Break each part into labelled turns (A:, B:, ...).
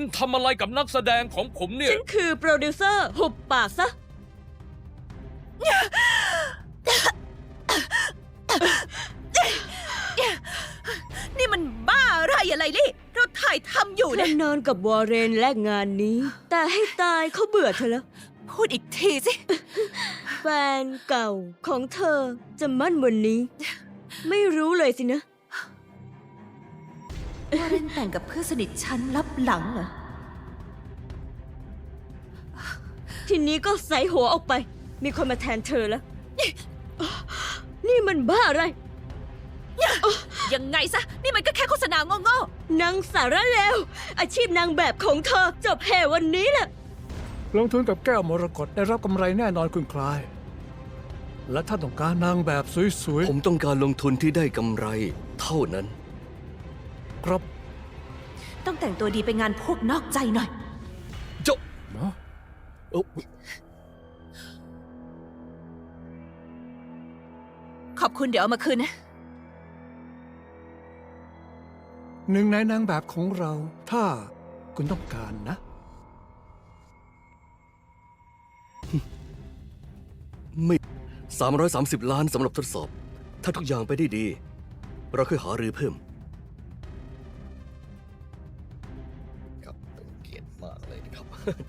A: คุณทำอะไรกับนักแสดงของผมเนี่ย
B: ฉันคือโปรดิวเซอร์หุบปากซะ
C: นี่มันบ้าอะไรอะไรลี่เราถ่ายทำอยู่
B: เธ
C: นะ
B: อนอนกับวอร์เรนและงานนี้ แต่ให้ตายเขาเบื่อเธอแล้ว
C: พูดอีกทีสิ
B: แฟนเก่าของเธอจะมั่นวันนี้ ไม่รู้เลยสินะ
C: วาเรนแต่งกับเพื่อนสนิทฉันลับหลังเหรอ
B: ทีนี้ก็ใส่หัวออกไป มีคนมาแทนเธอแล้ว นี่มันบ้าอะไร
C: ยังไงซะ นี่มันก็แค่โฆษณาโง่
B: นางสาระเลวอาชีพนางแบบของเธอ จบแห่วันนี้แหละ
D: ลงทุนกับแก้วมรกตได้รับกำไรแน่นอนคุณคลาย และถ้าต้องการนางแบบสวย
E: ผมต้องการลงทุนที่ได้กำไร เท่านั้น
D: ๆ ครับ
C: ๆต้องแต่งตัวดีไปงานพวกนอกใจหน่อย
E: เจ้า
D: เนาะ
E: เอ้า
C: ขอบคุณเดี๋ยวเอามาคืนนะ
D: หนึ่งในนางแบบของเรา ถ้าคุณต้องการนะ
E: ไม่ 330 ล้านสำหรับทดสอบ ถ้าทุกอย่างไปได้ดี เราค่อยหารือเพิ่ม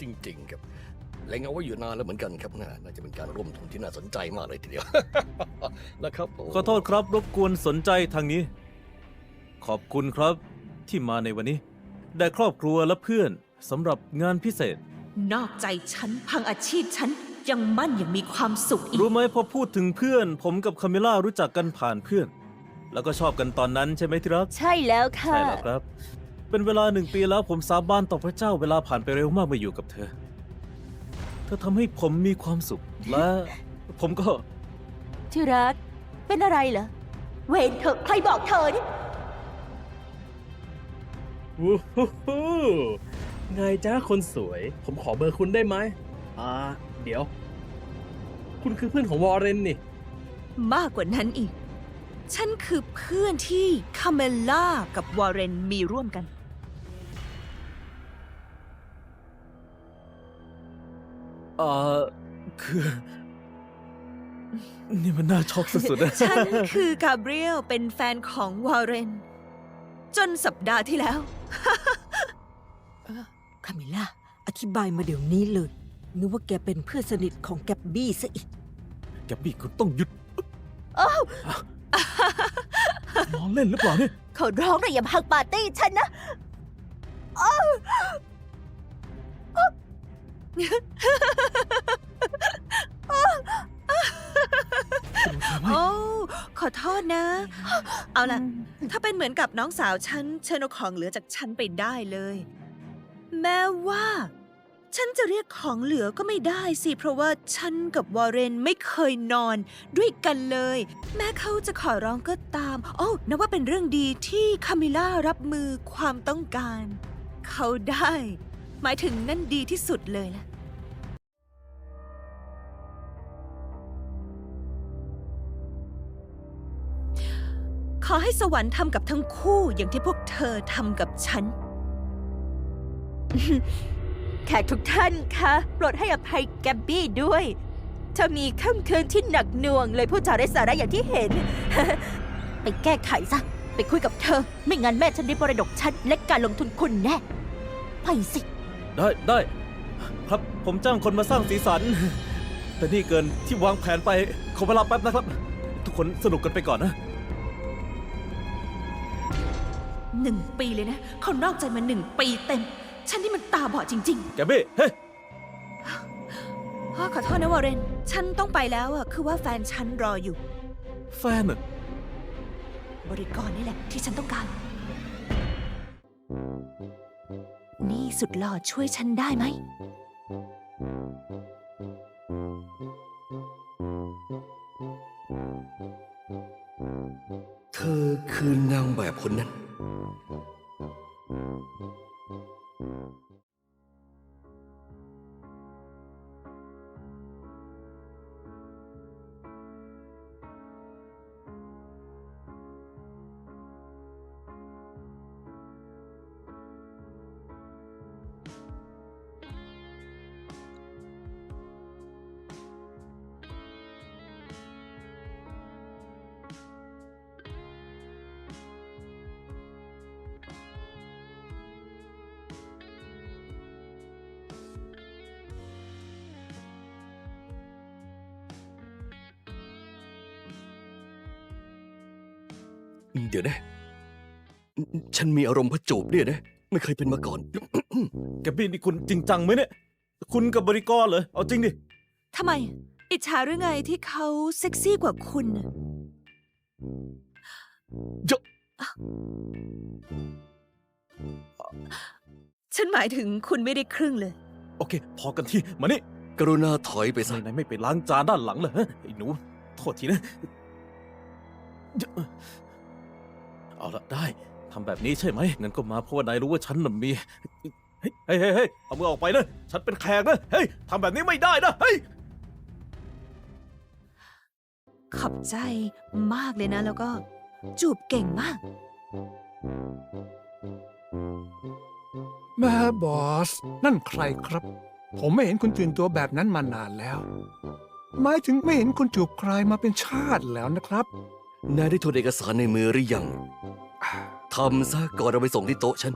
E: จริง ๆ ครับแรงเอาไว้อยู่นานแล้วเหมือนกันครับน่าน่าจะเป็นการร่วมทุนที่น่าสนใจมากเลยทีเดียว นะครับโข
F: อโทษครับ รบกวนสนใจทางนี้ ขอบคุณครับที่มาในวันนี้ ได้ครอบครัวและเพื่อนสำหรับงานพิเศษ
C: นอกใจฉันพังอาชีพฉัน ยังมั่นยังมีความสุขอีก
F: รู้ไหมพอพูดถึงเพื่อน ผมกับคาเมล่ารู้จักกันผ่านเพื่อน แล้วก็ชอบกันตอนนั้นใช่ไหมที่รัก
B: ใช่แล้วค่ะ
F: ใช่แล้วครับ เป็นเวลาหนึ่งปีแล้วผมสาบานต่อพระเจ้าเวลาผ่านไปเร็วมากมาอยู่กับเธอ เธอทำให้ผมมีความสุขและ ผมก็
B: ที่รัก เป็นอะไรเหรอ เวนเถอะใครบอกเธอนี่
G: วู้ฮู้ฮู้ไงจ้าคนสวย ผมขอเบอร์คุณได้ไหม อ่า เดี๋ยว คุณคือเพื่อนของวอร์เรนนี่
C: มากกว่านั้นอีก ฉันคือเพื่อนที่คาเมล่ากับวอร์เรนมีร่วมกัน
F: เอ่อคือ นี่มันน่าช็อกสุดๆนะ
C: ฉันคือกาเบรียลเป็นแฟนของวอร์เรน จนสัปดาห์ที่แล้ว
H: คามิล่าอธิบายมาเดี๋ยวนี้เลย นึกว่าแกเป็นเพื่อนสนิทของแกบบี้ซะอีก
F: แกบบี้คุณต้องหยุดล้อเล่นหรือเปล่าเนี่ย
B: เขาร้องระยำพักปาร์ตี้ฉันนะ
C: โอ้ขอโทษนะ เอาล่ะ ถ้าเป็นเหมือนกับน้องสาวฉันเชิญเอาของเหลือจากฉันไปได้เลย แม้ว่า ฉันจะเรียกของเหลือก็ไม่ได้สิ เพราะว่าฉันกับวอร์เรนไม่เคยนอนด้วยกันเลย แม้เขาจะขอร้องก็ตาม โอ้นับว่าเป็นเรื่องดีที่คามิล่ารับมือความต้องการ เขาได้ หมายถึงนั่นดีที่สุดเลยล่ะ ขอให้สวรรค์ทำกับทั้งคู่อย่างที่พวกเธอทำกับฉัน
B: แขกทุกท่านคะโปรดให้อภัยแกบบี้ด้วยเธอมีค่ำคืนที่หนักหน่วงเลยพูดจาไร้สาระอย่างที่เห็น ไปแก้ไขซะ ไปคุยกับเธอ ไม่งั้นแม่ฉันได้บรดกฉันและการลงทุนคุณแน่ ไปสิ
F: ได้ได้ ครับผมจ้างคนมาสร้างสีสัน แต่นี่เกินที่วางแผนไปขอเวลาแป๊บนะครับ ทุกคนสนุกกันไปก่อนนะ
C: หนึ่งปีเลยนะ เขานอกใจมาหนึ่งปีเต็ม ฉันนี่มันตาบอดจริง
F: แกบบี้เฮ้ย
C: ๆอ้อขอโทษนะวอร์เรน ฉันต้องไปแล้วอะคือว่าแฟนฉันรออยู่
F: แฟนเหรอ บ
C: ริกรนี่แหละที่ฉันต้องการ นี่สุดหล่อช่วยฉันได้ไหม
E: เธอคือนางแบบคนนั้น เดี๋ยวนะ ฉันมีอารมณ์พระจูบเนี่ยนะ ไม่เคยเป็นมาก่อน
F: แกบบี้นี่คุณจริงจังไหมเนี่ย คุณกับบริกรเหรอ เอาจริงดิ
C: ทำไม อิจฉาหรือไงที่เขาเซ็กซี่กว่าคุณน่ะ
E: เจ้า
C: ฉันหมายถึงคุณไม่ได้ครึ่งเลย
F: โอเค พอกันที่ มานี่
E: กรุณาถอยไป
F: ไป
E: ซะ
F: ไหนไม่ไปล้างจานด้านหลังเหรอฮะไอ้หนู โทษทีนะ เอาละได้ทำแบบนี้ใช่ไหมงั้นก็มาเพราะว่านายรู้ว่าฉันน่ะมี เฮ้ยเฮ้ยเฮ้ยเฮ้ยเอามือออกไปนะ ฉันเป็นแขกนะ เฮ้ยทำแบบนี้ไม่ได้นะ เฮ้ย
C: ขอบใจมากเลยนะ แล้วก็จูบเก่งมาก
D: แม่บอส นั่นใครครับ ผมไม่เห็นคุณตื่นตัวแบบนั้นมานานแล้ว หมายถึงไม่เห็นคุณจูบใครมาเป็นชาติแล้วนะครับ
E: นายได้ทวนเอกสารในมือหรือยัง ทำซะก่อนเอาไปส่งที่โต๊ะฉัน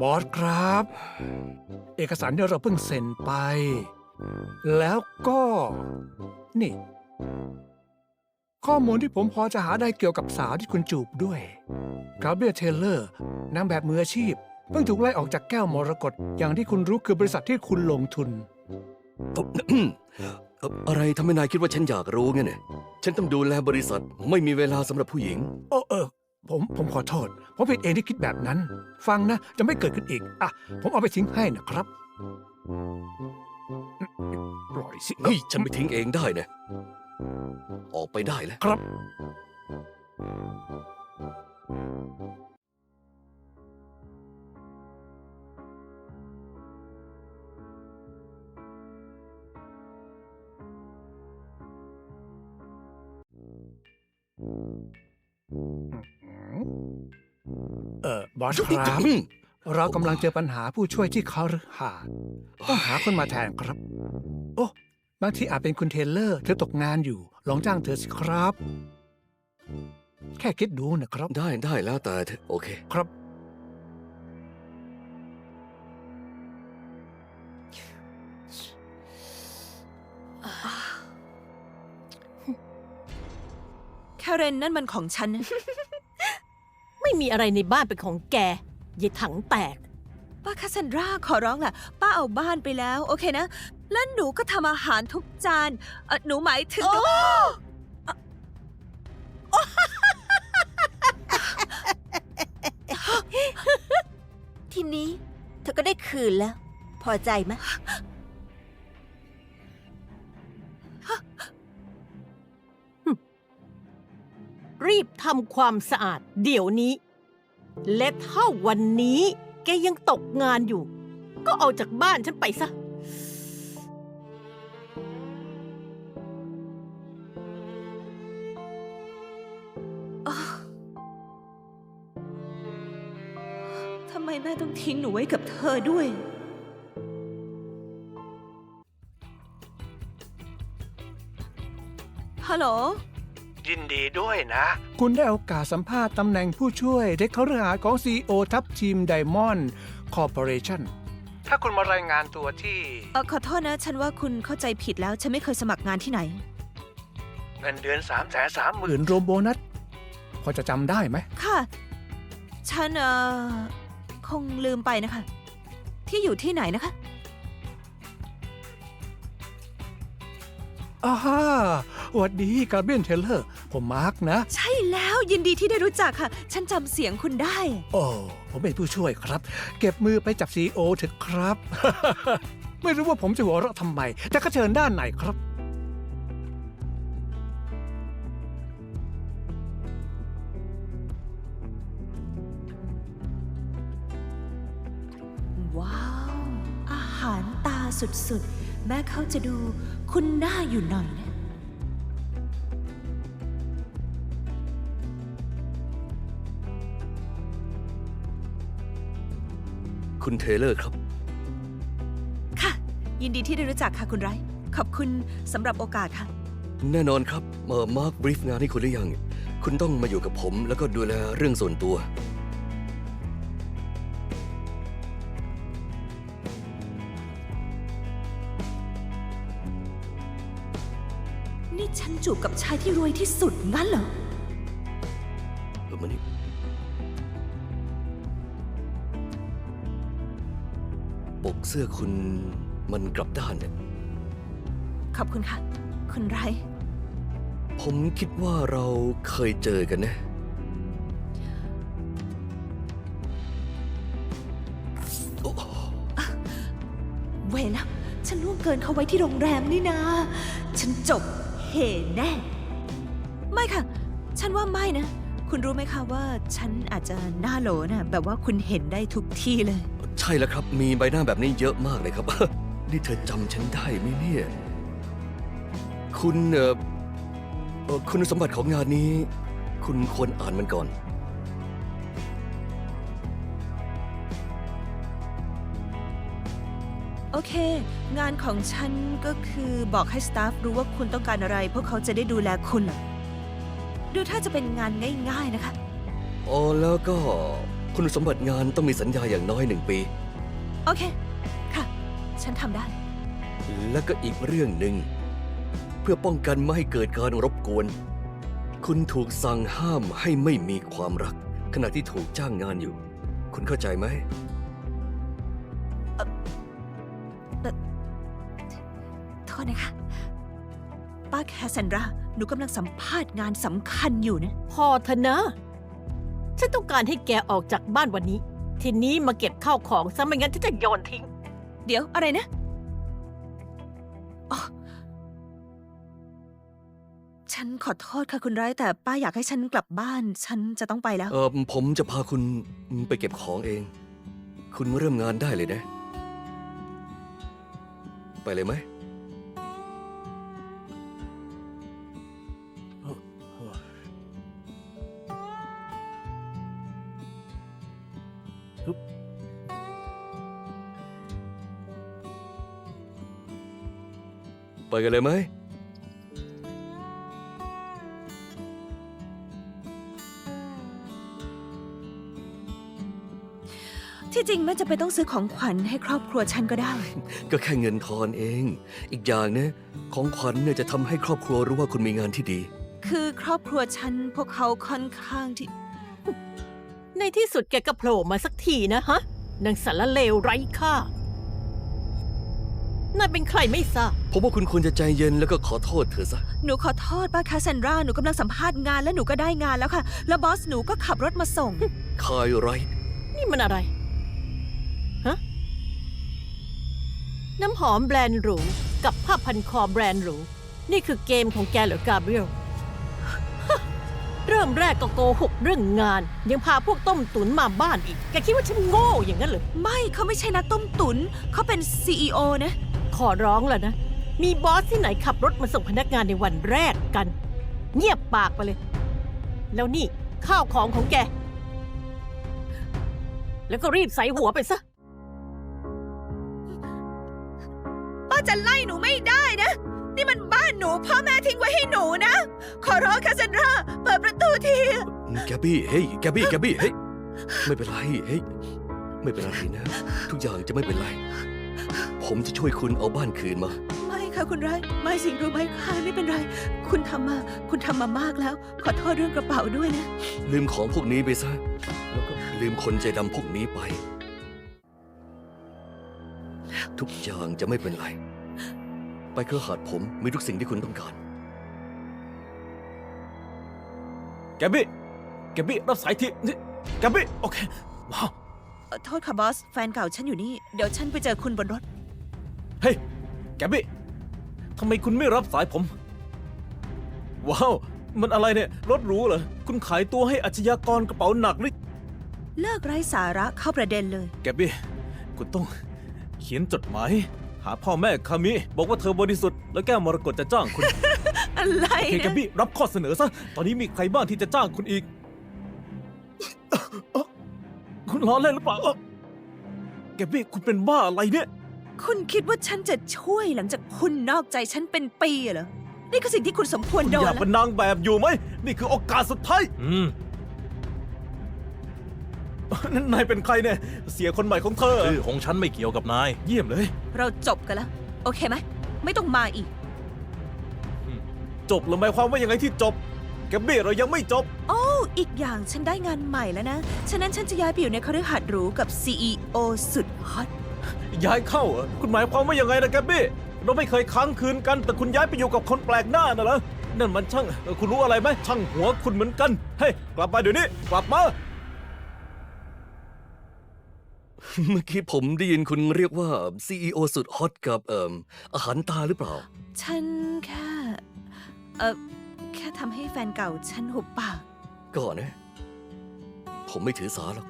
D: บอสครับ เอกสารที่เราเพิ่งเซ็นไป แล้วก็ นี่ ข้อมูลที่ผมพอจะหาได้เกี่ยวกับสาวที่คุณจูบด้วยกาเบรียเทเลอร์นางแบบมืออาชีพ เพิ่งถูกไล่ออกจากแก้วมรกตอย่างที่คุณรู้คือบริษัทที่คุณลงทุน
E: เอ่ออะไรทำให้นายคิดว่าฉันอยากรู้ไงเนี่ย ฉันต้องดูแลบริษัท ไม่มีเวลาสำหรับผู้หญิง
D: โอ้เออ ผมผมขอโทษ ผมผิดเองที่คิดแบบนั้น ฟังนะ จะไม่เกิดขึ้นอีก อะ ผมเอาไปทิ้งให้นะครับ ปล่อยสิ
E: เฮ้ย ฉันไปทิ้งเองได้นะ ออกไปได้แล้ว
D: ครับ เออบอสครับเรากำลังเจอปัญหาผู้ช่วยที่เขาฤหาสน์ต้องหาคนมาแทนครับ โอ้บางทีอาจเป็นคุณเทเลอร์ เธอตกงานอยู่ ลองจ้างเธอสิครับ แค่คิดดูนะครับ
E: ได้ได้แล้วแต่เธอโอเค
D: ครับ
C: แคเรนนั่นมันของฉันนะ
I: ไม่มีอะไรในบ้านเป็นของแกยายถังแตก
C: ป้าคาซันดราขอร้องล่ะ ป้าเอาบ้านไปแล้ว โอเคนะ แล้วหนูก็ทำอาหารทุกจานเอ่อหนูหมายถึง
H: ทีนี้ เธอก็ได้คืนแล้ว พอใจไหม
I: รีบทำความสะอาดเดี๋ยวนี้ และถ้าวันนี้แกยังตกงานอยู่ ก็เอาจากบ้านฉันไปซะ
C: ทำไมแม่ต้องทิ้งหนูไว้กับเธอด้วย ฮัลโหล
D: ยินดีด้วยนะ คุณได้โอกาสสัมภาษณ์ตำแหน่งผู้ช่วยเด็กเขาเรือหาของ CEO ทัพทีมไดมอนด์คอร์ปอเรชั่นถ้าคุณมารายงานตัวที่
C: เออขอโทษนะ ฉันว่าคุณเข้าใจผิดแล้ว ฉันไม่เคยสมัครงานที่ไหน
D: เงินเดือน3ามแสนสามหมื่นรวมโบนัส พอจะจำได้ไหม
C: ค่ะ ฉันเออคงลืมไปนะคะ ที่อยู่ที่ไหนนะคะ
D: อ้าฮ่าหวัดดีกาเบียนเทเลอร์ ผมมาร์กนะ
C: ใช่แล้วยินดีที่ได้รู้จักค่ะ ฉันจำเสียงคุณได้
D: โอ้ ผมเป็นผู้ช่วยครับ เก็บมือไปจับซีโอเถอะครับ ไม่รู้ว่าผมจะหัวเราะทำไม แต่ก็เชิญด้านไหนครับ
C: ว้าว อาหารตาสุดๆ แม้เขาจะดู คุณหน้าอยู่หน่อยนะ
E: คุณเทเลอร์ครับ
C: ค่ะ ยินดีที่ได้รู้จักค่ะคุณไรท์ขอบคุณสำหรับโอกาสค่ะ
E: แน่นอนครับเมื่อมาร์คบรีฟงานให้คุณหรือยัง คุณต้องมาอยู่กับผม แล้วก็ดูแลเรื่องส่วนตัว
C: ฉันจูบกับชายที่รวยที่สุดงั้นเหรอ
E: เออมานี่ปกเสื้อคุณมันกลับด้านเนี่ย
C: ขอบคุณค่ะ คุณไร
E: ผมคิดว่าเราเคยเจอกันนะโอ้
C: เวรแล้ว ฉันล่วงเกินเขาไว้ที่โรงแรมนี่นาฉันจบ เหแน่ ไม่ค่ะ ฉันว่าไม่นะ คุณรู้ไหมคะว่าฉันอาจจะหน้าโหลนะ แบบว่าคุณเห็นได้ทุกที่เลย
E: ใช่แล้วครับ มีใบหน้าแบบนี้เยอะมากเลยครับ นี่เธอจำฉันได้ไหมเนี่ย คุณเอ่อเอ่อคุณสมบัติของงานนี้ คุณควรอ่านมันก่อน
C: โอเค งานของฉันก็คือบอกให้สตาฟรู้ว่าคุณต้องการอะไร พวกเขาจะได้ดูแลคุณเหรอดูถ้าจะเป็นงานง่ายๆนะคะ
E: อ๋อแล้วก็คุณสมบัติงานต้องมีสัญญาอย่างน้อยหนึ่งปี
C: โอเค ค่ะ ฉันทำได้
E: และก็อีกเรื่องหนึ่ง เพื่อป้องกันไม่ให้เกิดการรบกวน คุณถูกสั่งห้ามให้ไม่มีความรัก ขณะที่ถูกจ้างงานอยู่ คุณเข้าใจไหม
C: โทษนะคะ ป้าแคสซันดรา หนูกำลังสัมภาษณ์งานสำคัญอยู่นะ
I: พอเถอะนะ ฉันต้องการให้แกออกจากบ้านวันนี้ ทีนี้มาเก็บข้าวของซะไม่งั้นฉันจะโยนทิ้ง
C: เดี๋ยวอะไรนะอ๋อฉันขอโทษค่ะคุณร้ายแต่ป้าอยากให้ฉันกลับบ้าน ฉันจะต้องไปแล้ว
E: เออผมจะพาคุณไปเก็บของเอง คุณเริ่มงานได้เลยนะ ไปเลยไหม ไปกันเลยไหม
C: ที่จริงไม่จะเป็นต้องซื้อของขวัญให้ครอบครัวฉันก็ได้
E: ก็แค่เงินทอนเอง อีกอย่างนะของขวัญเนี่ยจะทำให้ครอบครัวรู้ว่าคุณมีงานที่ดี
C: คือครอบครัวฉันพวกเขาค่อนข้างที่
I: ในที่สุดแกก็โผล่มาสักทีนะฮะนางสารเลวไร้ค่า นายเป็นใครไม่ทราบ
E: ผมว่าคุณควรจะใจเย็นแล้วก็ขอโทษเธอซะ
C: หนูขอโทษป้าคาซันดราหนูกำลังสัมภาษณ์งานแล้วหนูก็ได้งานแล้วค่ะ แล้วบอสหนูก็ขับรถมาส่ง
E: คายไร
I: นี่มันอะไร ฮะ น้ำหอมแบรนด์หรู กับผ้าพันคอแบรนด์หรู นี่คือเกมของแกเหรอกาเบรียลฮะเริ่มแรกก็โกหกเรื่องงาน ยังพาพวกต้มตุ๋นมาบ้านอีก แกคิดว่าฉันโง่อย่างนั้นเหรอ
C: ไม่เขาไม่ใช่นักต้มตุนเขาเป็น CEO นะ
I: ขอร้องแล้วนะ มีบอสที่ไหนขับรถมาส่งพนักงานในวันแรกกัน เงียบปากไปเลย แล้วนี่ข้าวของของแก แล้วก็รีบใส่หัวไปซะ
C: ป้าจะไล่หนูไม่ได้นะ นี่มันบ้านหนูพ่อแม่ทิ้งไว้ให้หนูนะ ขอร้องคาซันดราเปิดประตูที
E: แกบี้เฮ้ยแกบี้แกบี้เฮ้ยไม่เป็นไรเฮ้ยไม่เป็นไรนะ ทุกอย่างจะไม่เป็นไร ผมจะช่วยคุณเอาบ้านคืนมา
C: ไม่ค่ะคุณร้ายไม่สิรู้ไหมค่ะไม่เป็นไร คุณทำมา คุณทำมามากแล้ว ขอโทษเรื่องกระเป๋าด้วยนะ
E: ลืมของพวกนี้ไปซะ แล้วก็ลืมคนใจดำพวกนี้ไป ทุกอย่างจะไม่เป็นไร ไปเครือหาดผมมีทุกสิ่งที่คุณต้องการ
F: แกบบี้แกบบี้รับสายทีนี่แกบบี้โอเคว้าว
C: เอ่อโทษค่ะบอส แฟนเก่าฉันอยู่นี่ เดี๋ยวฉันไปเจอคุณบนรถ
F: เฮ้ย แกบบี้ทำไมคุณไม่รับสายผม ว้าว มันอะไรเนี่ย รถหรูเหรอ คุณขายตัวให้อาชญากรกระเป๋าหนักหรือ
C: เลิกไร้สาระเข้าประเด็นเลย
F: แกบบี้ คุณต้อง เขียนจดหมาย หาพ่อแม่คามิ บอกว่าเธอบริสุทธิ์แล้วแก้วมรกตจะจ้างคุณ
C: อะไร
F: โอเคแก
C: นะ
F: บี้รับข้อเสนอซะ ตอนนี้มีใครบ้างที่จะจ้างคุณอีกเอ้อคุณล้อเล่นหรือเปล่าเอ้อแกบี้คุณเป็นบ้าอะไรเนี่ย
C: คุณคิดว่าฉันจะช่วยหลังจากคุณนอกใจฉันเป็นปีเหรอ นี่คือสิ่งที่คุณสมควร
F: คุณ
C: โด
F: อนยากเป็น
C: แล้ว
F: นางแบบอยู่ไหม นี่คือโอกาสสุดท้าย
A: อืม
F: นั่นนายเป็นใครเนี่ย เสียคนใหม่ของเธอ
A: ชื่อของฉันไม่เกี่ยวกับนาย
F: เยี่ยมเลย
C: เราจบกันแล้ว โอเคไหม ไม่ต้องมาอีก
F: จบหรือหมายความว่ายังไงที่จบ แกบบี้เรายังไม่จบ
C: โอ้อีกอย่างฉันได้งานใหม่แล้วนะ ฉะนั้นฉันจะย้ายไปอยู่ในคฤหาสน์หรูกับ CEO สุดฮอต
F: ย้ายเข้าเหรอคุณหมายความว่ายังไงนะแกบบี้ เราไม่เคยค้างคืนกัน แต่คุณย้ายไปอยู่กับคนแปลกหน้าน่ะเหรอ นั่นมันช่างเอ่อคุณรู้อะไรไหมช่างหัวคุณเหมือนกัน เฮ้ย กลับมาเดี๋ยวนี้ กลับมา
E: เมื่อกี้ผมได้ยินคุณเรียกว่า CEO สุดฮอตกับเอ่มอาหารตาหรือเปล่า
C: ฉันแค่ เออแค่ทำให้แฟนเก่าฉันหุบปาก
E: ก่อนนะ ผมไม่ถือสาหรอก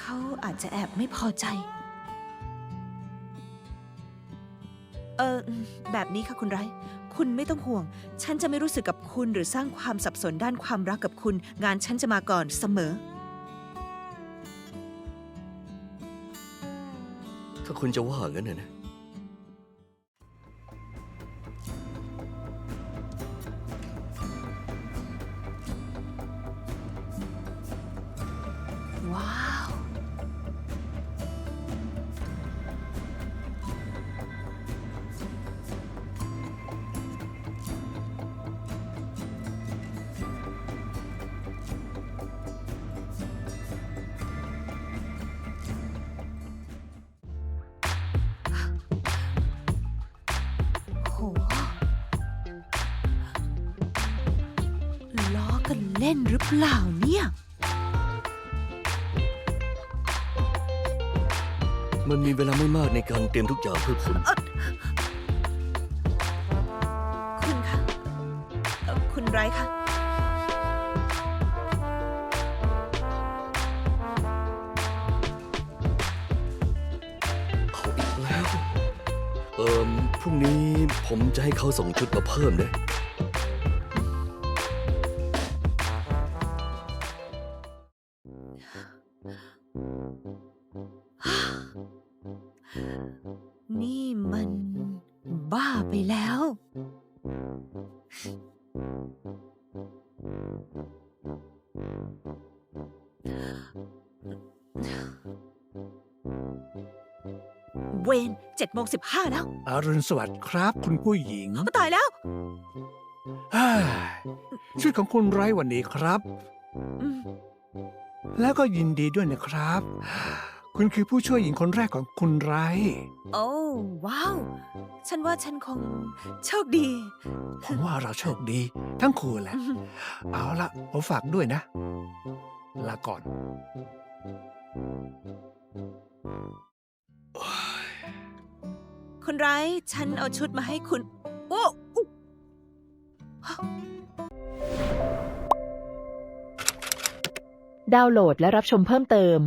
C: เขาอาจจะแอบไม่พอใจ เออแบบนี้ค่ะคุณไร คุณไม่ต้องห่วง ฉันจะไม่รู้สึกกับคุณหรือสร้างความสับสนด้านความรักกับคุณ งานฉันจะมาก่อนเสมอ
E: ถ้าคุณจะว่างั้นนะ
C: เล่นหรือเปล่าเนี่ย
E: มันมีเวลาไม่มากในการเตรียมทุกอย่างเพื่อคุณ
C: คุณคะเอ่อคุณไรคะ
E: เอาอีกแล้ว เอิมพรุ่งนี้ผมจะให้เขาส่งชุดมาเพิ่มนะ
C: ไปแล้ว เวนเจ็ดโมงสิบห้าแล้ว
D: อรุณสวัสดิ์ครับ คุณผู้หญิง
C: ตายแล้ว
D: เฮ้ยชุดของคุณไร้วันนี้ครับ
C: อืม
D: แล้วก็ยินดีด้วยนะครับ คุณคือผู้ช่วยหญิงคนแรกของคุณไร้
C: โอ้ว้าว ฉันว่าฉันคงโชคดี
D: ผมว่าเราโชคดี ทั้งคู่แหละ เอาละผมฝากด้วยนะ ลาก่อน
C: คุณไร ฉันเอาชุดมาให้คุณ โอ้อุ๊
J: ดาวน์โหลดและรับชมเพิ่มเติม